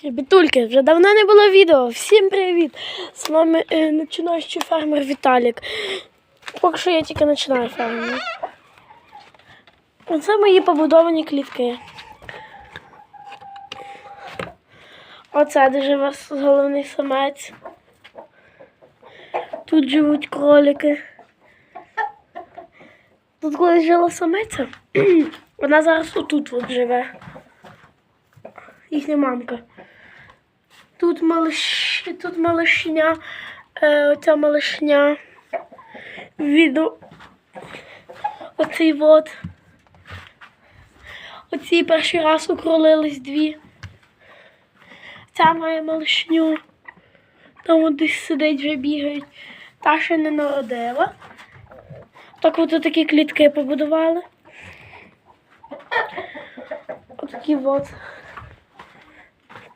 Крібітульки, вже давно не було відео. Всім привіт! З вами е, починаючий фермер Віталік. Поки що я тільки починаю фермер. Оце мої побудовані клітки. Оце де живе головний самець. Тут живуть кролики. Тут колись жила самиця. Вона зараз отут от живе. Їхня мамка. Тут малиш... тут малишня, е, оця малишня. Віду. Оцей вот. Оці перший раз укролились дві. Ця має малишню. Там от десь сидить, вже бігають. Та ще не народила. Так от такі клітки побудували. Отакі от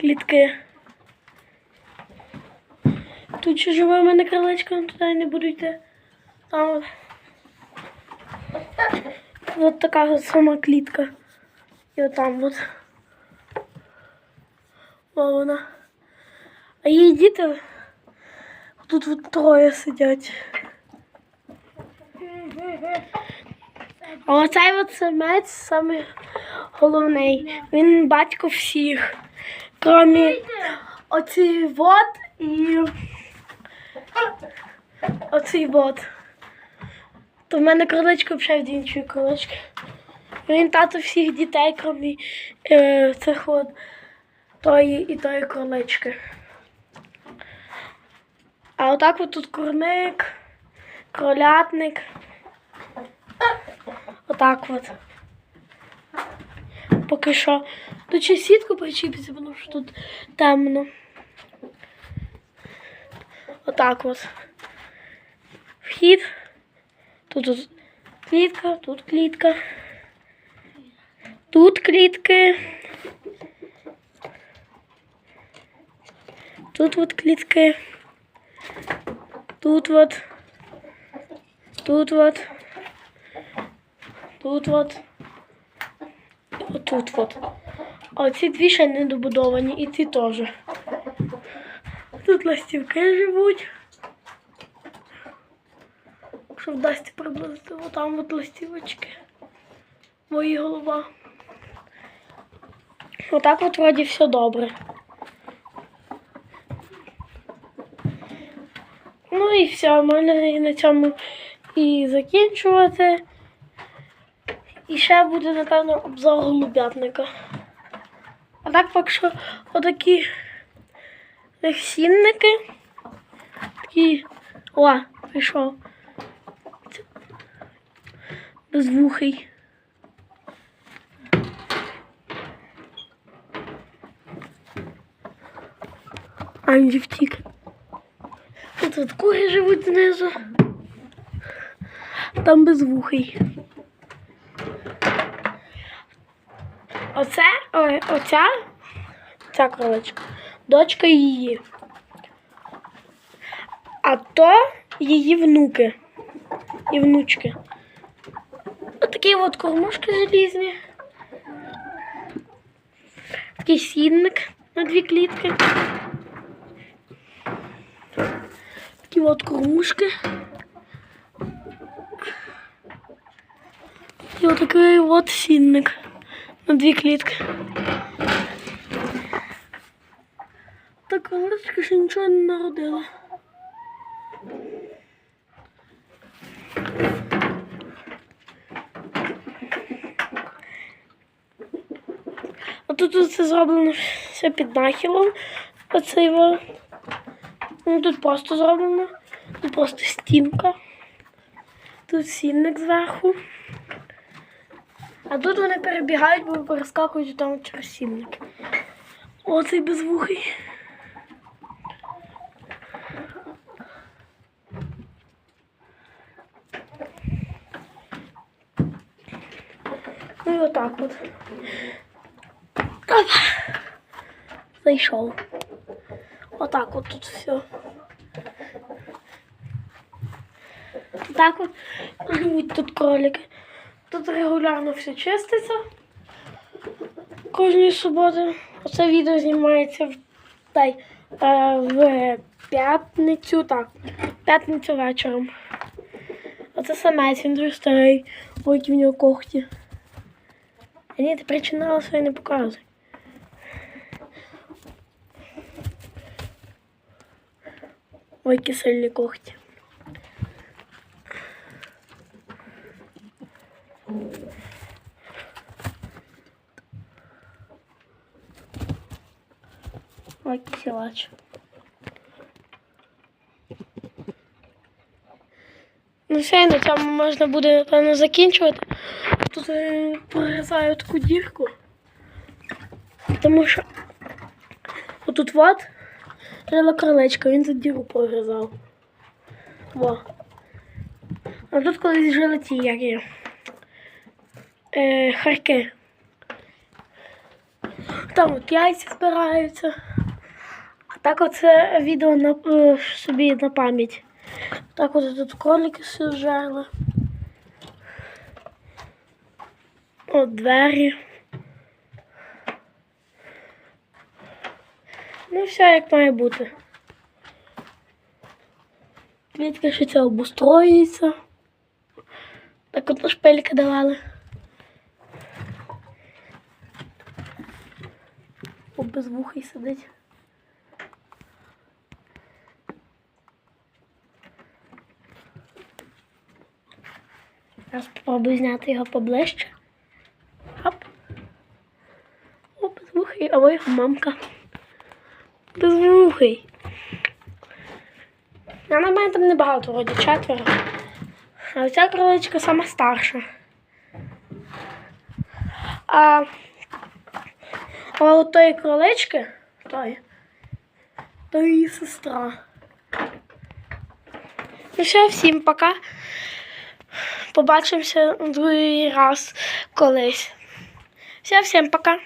клітки. Тут ще живе в мене крилечко, туди не буду йти. Там от. Така сама клітка. І отам от. О, вона. А її діти тут от троє сидять. А оцей от самець саме головний. Він батько всіх. Кромі оцей вот і оцей вот. То в мене кроличко взагалі від іншої кролички. Він тато всіх дітей, крім е, цих от тої і тої кролички. А отак от тут курник, кролятник. Отак от. Поки що. Тут ще сітку причіпиться, тому що тут темно. Отак от. Вхід. Тут, тут клітка, тут клітка. Тут клітки. Тут от клітки. Тут от. Тут от. Тут от. Отут от. А ці дві ще не добудовані, і ці теж. Тут ластівки живуть. Що вдасться приблизити, отам от ластівочки. Мої голова. Отак от вроді все добре. Ну і все, можна і на цьому і закінчувати. І ще буде, напевно, обзор голубятника. А так поки що отакі сінники. Такі. О, прийшов. Безвухий. Анді втік. Тут кури живуть знизу. Там безвухий. Оце, ой, оця, ця кроличка, дочка її. А то її внуки і внучки. Отакі от кормушки залізні. Такий сінник на дві клітки. Такі от кормушки. І отакий от сінник на дві клітки. Так кроличка ще нічого не народила. А тут це зроблено все під нахилом. Оцей во. Ну, тут просто зроблено. Тут просто стінка. Тут сінник зверху. А тут вони перебігають, бо перескакують там через сінник. Оцей безвухий. Ну і отак от. Опа. Зайшов. Отак от тут все. Так от живуть тут кролики. Тут регулярно все чиститься. Кожної суботи. Оце відео знімається в, дай, е, в п'ятницю, так, п'ятницю вечором. Оце самець, він дуже старий, які в нього когті. А ні, ти причинала своє не показуй. Ой, які сильні когті. Який силач. Ну все, на цьому можна буде, напевно, закінчувати. Тут е, прорізаю таку дірку. Тому що отут от жила кроличка, він тут дірку прорізав. Во. А тут колись жили ті, як є. Е, харки. Там от яйця збираються. Так оце відео на, е, собі на пам'ять. Так от тут кролики все. От двері. Ну, все як має бути. Квітки ще це обустроюється. Так от на шпильки давали. О, безвухий сидить. Зараз спробую зняти його поближче. Оп. О, безвухий, а ой, мамка. Безвухий. А на мене там небагато, вроді четверо. А ця кроличка сама старша. А, а от тої кролички, тої, то її сестра. Ну все, всім пока. Побачимося другий раз колись. Все, всім пока.